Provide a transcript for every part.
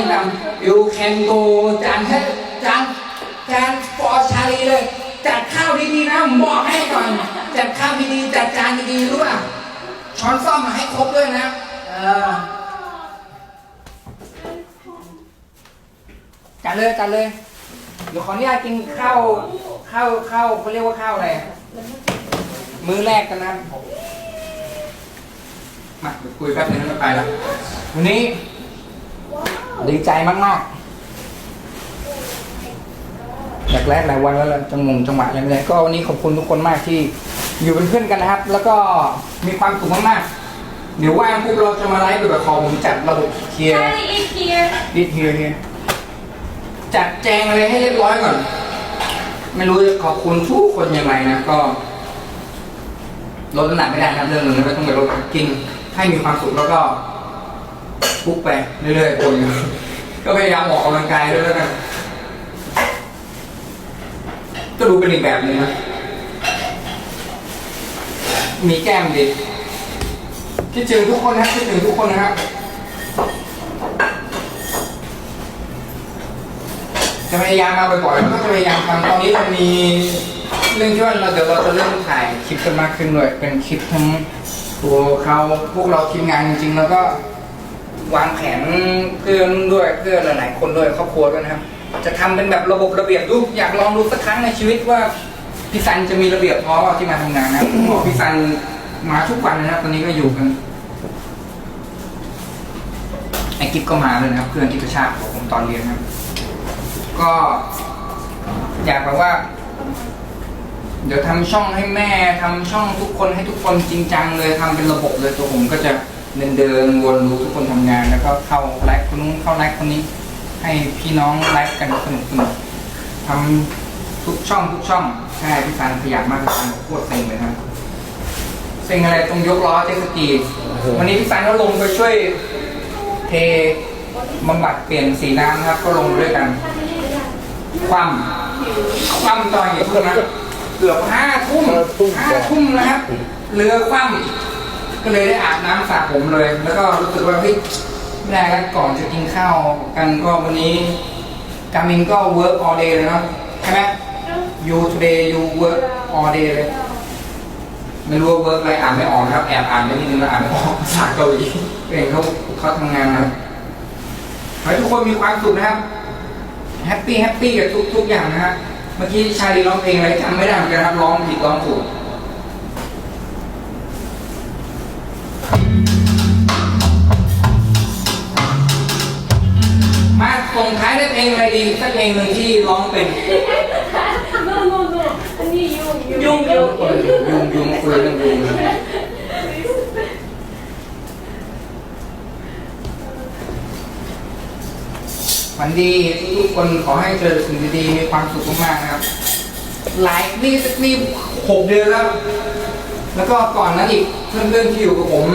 กินตาม you can go จานให้จานจาน for ชาลีเลย จัดข้าวดีๆนะบอกให้ก่อน จัดข้าวดีๆจัดจานดีๆรู้ป่ะช้อนซ่อมมาให้ครบด้วยนะ เออจัดเลยจัดเลยเดี๋ยวขออนุญาตกินข้าวข้าวข้าวเขาเรียกว่าข้าวอะไรมื้อแรกกันนะมาเดี๋ยวคุยแป๊บนึงแล้วไปละวันนี้ ดีใจมากๆแรกแรกหลายวันแล้วเราจะงงจังหวะอะไรไม่ได้ก็วันนี้ขอบคุณทุกคนมากที่อยู่เป็นเพื่อนกันนะครับ แล้วก็มีความสุขมากๆเดี๋ยวว่างปุ๊บเราจะมาไลฟ์แบบขอผมจัดระบบเคลียร์ Charlie is here. ดิเฮียเนี่ยจัดแจงอะไรให้เรียบร้อยก่อน ไม่รู้จะขอบคุณทุกคนยังไงนะก็ลดน้ำหนักไม่ได้ครับเรื่องหนึงไม่ต้องไปลดกินให้มีความสุขแล้วก็ ปุ๊บไปเรื่อยๆคนก็พยายามออกกำลังกายด้วยแล้วกันก็ดูเป็นอีกแบบหนึงนะมีแก้มดีคิดถึงทุกคนนะคิดถึงทุกคนนะครับจะพยายามมาบ่อยๆแล้วก็จะพยายามทำตอนนี้เรามีเรื่องที่ว่าเราเดี๋ยวเราจะเริ่มถ่ายคลิปกันมากขึ้นเลยเป็นคลิปทั้งตัวเขาพวกเราทีมงานจริงๆ แล้วก็ วางแผนเพื่อนด้วยเพื่อนหลายๆคนด้วยครอบครัวด้วยนะครับ จะทำเป็นแบบระบบระเบียบดูอยากลองดูสักครั้งในชีวิตว่าพี่ซันจะมีระเบียบพอที่มาทำงานนะผมบอกพี่ซันมาทุกวันนะครับ ตอนนี้ก็อยู่กันไอกิฟก็มาเลยนะครับ เพื่อนกิฟชาติของผมตอนเรียนนะครับ ก็อยากแบบว่า เดี๋ยวทำช่องให้แม่ทำช่องทุกคนให้ทุกคนจริงจังเลยทำเป็นระบบเลยตัวผมก็จะ เดินเดินวนดูทุกคนทำงาน แล้วก็เข้าไลฟ์คนนู้นเข้าไลฟ์คนนี้ ให้พี่น้องไลฟ์กันสนุกสนุกทำทุกช่องทุกช่องใช่พี่ซันขยันมากพี่ซันโคตรเซ็งเลยครับเซ็งอะไรตรงยกล้อเจ็ตสกีวันนี้พี่ซันก็ลงไปช่วยเทบำบัดเปลี่ยนสีน้ำนะครับ ก็ลงด้วยกัน คว่ำคว่ำตอนกี่ทุ่มนะเกือบห้าทุ่มห้าทุ่มนะครับเรือคว่ำ ก็เลยได้อาบน้ำสระผมเลย แล้วก็รู้สึกว่าเฮ้ยไม่ได้แล้วก่อนจะกินข้าวกันก็วันนี้กามินก็ work all day เลยเนาะใช่ไหม you today you work all day เลย ไม่รู้ว่า work อะไรอ่านไม่ออกนะครับ แอบอ่านไปนิดนึงแล้วอ่านไม่ออกภาษาเกาหลีเองเขาเขาทำงานนะขอให้ทุกคนมีความสุขนะครับแฮปปี้แฮปปี้กับทุกทุกอย่างนะฮะเมื่อกี้ชาลีร้องเพลงอะไรจำไม่ได้เหมือนกันครับร้องผิดร้องถูก ส่งท้ายด้วยเพลงอะไรดีสักเพลงหนึ่งที่ร้องเป็น No, no, no. Only you, you. ยุงยุงยุงยุงคุยเรื่องยุงฝันดีทุกๆคนขอให้เจอสิ่งดีๆมีความสุขมากๆนะครับ หลายนี่นี่หกเดือนแล้ว แล้วก็ก่อนนั้นอีกเพื่อนๆที่อยู่กับผม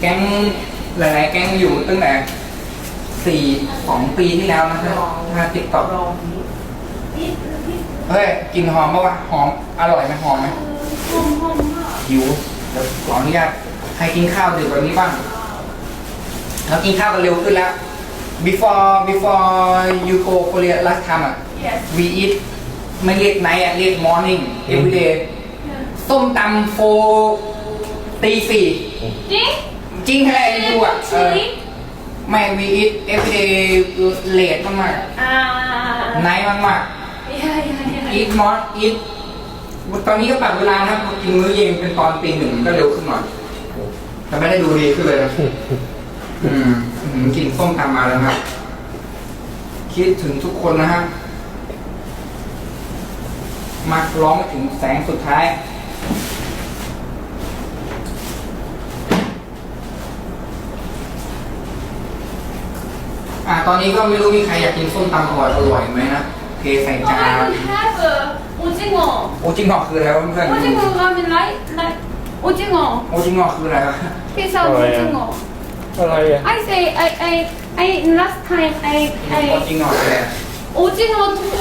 แก๊งหลายๆแก๊งอยู่ตั้งแต่ สี่สองปีที่แล้วนะครับถ้าติ๊กต็อกเฮ้ยกลินหอมปะวะหอมอร่อยไหมหอมไหมหิวเดี๋ยวขออนุญาตให้กินข้าวดึกแบบนี้บ้างแล้วกินข้าวกันเร็วขึ้นแล้ว before before you go Korea last time อะ Yes. we eat ไม่เรียก night อะเรียก morning every day ส้มตำโฟตีสี่ Ding? จริงแท้ดูอะเออ Chili? ไม่ we eat every day late มาก Ah. ๆ night มาก Yeah, yeah, ๆ yeah. eat more eat ตอนนี้ก็ปรับเวลานะครับกินมื้อเย็นเป็นตอนตีหนึ่งก็เร็วขึ้นหน่อยแต่ไม่ได้ดูดีขึ้นเลยนะอืมอืมกินส้มตำมาแล้วครับคิดถึงทุกคนนะฮะมาร้องมาถึงแสงสุดท้าย อ่า ตอนนี้ก็ไม่รู้มีใครอยากกินส้มตำอร่อยอร่อยไหมนะเทใส่ Oh, จาน I don't have uh, 오징어. โอจิงหอกคืออะไรวะเพื่อนๆ 오징어 가면 like like 오징어. โอจิงหอกคืออะไรวะ 피자 Oh, yeah. 오징어. อะไรอ่ะ I say I I I last time I โอ I จิงหอกคืออะไร 오징어 두콘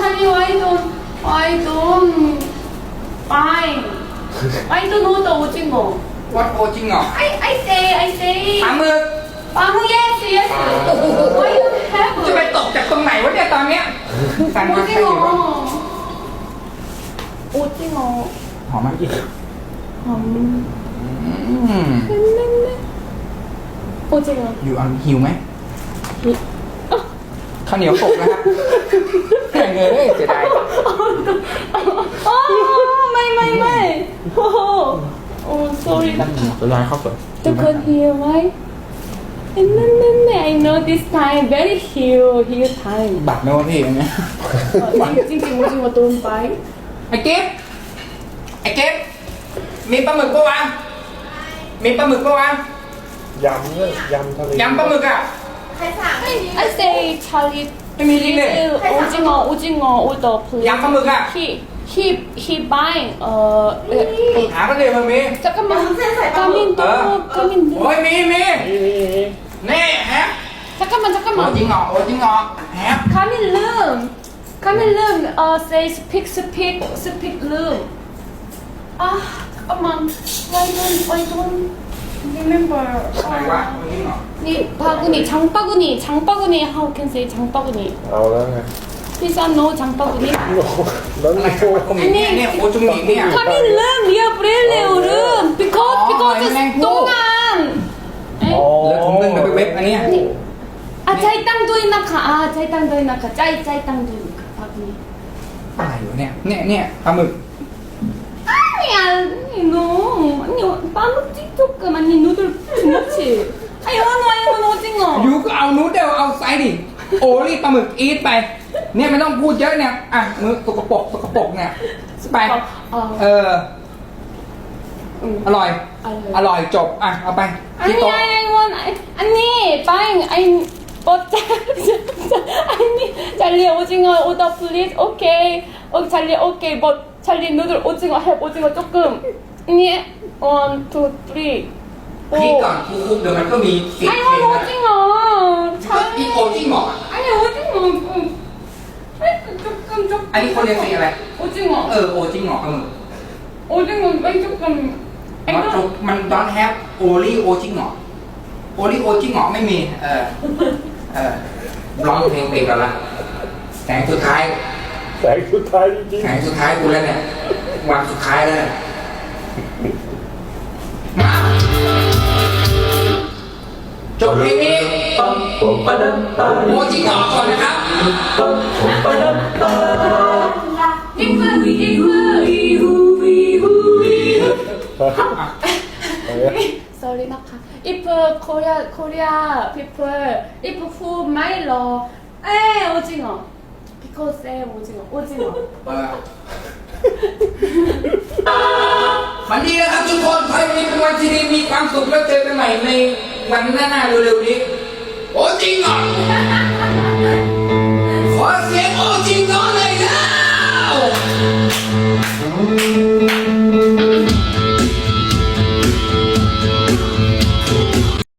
자기 why don't why don't fine why don't know the 오징어 วัดโอจิงหอก I I say I say ปลาหมึก 빵 yes yes why you have จะไปตกจากตรงไหนวะเนี่ยตอนเนี้ยสั่งมาใครอยู่วะ 오징어 오징어 หอมไหม 음. อืม 오징어 อยู่อันหิวไหมข้าวเหนียวปกนะครับแข่งเลยเสียดาย 아 마이 마이 마이 어 sorry จะย้ายเข้าสวน You can hear right? 네네네 I know this time very here here time บัตรไหมวะพี่อันเนี้ย 찡찡 오징어 don't buy ไอ้เก็บไอ้เก็บมีปลาหมึกปะวะมีปลาหมึกปะวะ ยำเนี่ยยำทะเลย ำปลาหมึกอ่ะ I say Charlie ไม่มีลิ้นเลย please 오징어 오징어 order please ยำปลาหมึกอ่ะ he he he buying uh, uh หากันเลยมามี จะก็มังก็มังตัวก็มังโอ้ยมีมีนี่แฮะจะก็มังจะกำโอ้ลังจริงเหรอโอ้จริงเหรอแฮปกำลังลืมกำลังลืม uh say speak speak speak ลืมอะกำลัง why don't why don't remember อะไรวะโอ้จริงเหนี่ปากุนี่ชังปากุนี่ชังปากุนี่ how can say ชังปากุนี่เอาแล้วไง please I know 장바구니 โอ้โหแล้ว อะไร นี่ วะผมเนี่ยเนี่ยโอ้จุงหนีเนี่ย 까민 room 리아 브렐레오 room because 어, because 아니, 맹구. 동안 แล้วถุงนึงกับไปเว็บอันเนี้ย 아 짜이땅도 이나카 아 짜이땅도 이나카 짜이 짜이땅도 이나카 바구니 อะไรอยู่เนี่ยเนี่ยเนี่ยปลาหมึก 아니 아니 너 아니 빵 찌조금 아니 누들 주먹치 아니 원호 아니 원호 오징어 ยูก็เอานูดเดลเอาไซส์ดิโอรี่ปลาหมึกอีทไป เนี่ยไม่ต้องพูดเยอะเนี่ยอะมือสกปรกสกปรกเนี่ยไปเอออร่อย อร่อยจบอะเอาไปอันนี้ไอ้วันอันนี้ไปไอ้ปอดอันนี้จาลีโอจิงออุดอฟลิสโอเคโอจาลีโอเคบอดจาลีนูดโอจิงอเฮปโอจิงอจุกึมอันนี้ one two three คลิกก่อนคุกเดี๋ยวมันก็มีสิบเพงนะไอ้โอจิงอใช่ไอ้โอจิงอไอ้โอจิงอ 조금 조금 อันนี้คนเรียนสีอะไร 오징어 เออโอจิ้งเหรอเออ 오징어 왜 조금 มันจบมันดอนแฮปโอลี่โอจิ้งเหรอโอลี่โอจิ้งเหรอไม่มี เออ เออร้องเพลงไปก่อนละแสงสุดท้าย แสงสุดท้ายจริง แสงสุดท้ายกูแล้วเนี่ย วันสุดท้ายแล้วเนี่ยมาจบเพลงนี้โอจิ้งเหรอก่อนนะครับ 이브 sorry นะคะ if Korea Korea people if who ไม่รอเอ้โอจิงเหรอ because เอ้โอจิงเหรอโอจิงเหรอฝันดีนะครับทุกคนใครมีวันที่ดีมีความสุขแล้วเจอกันใหม่ในวันหน้าๆเร็วๆนี้ โอ้จริงเหรอขอเสียงโอ้จริงน้องเลยแล้ว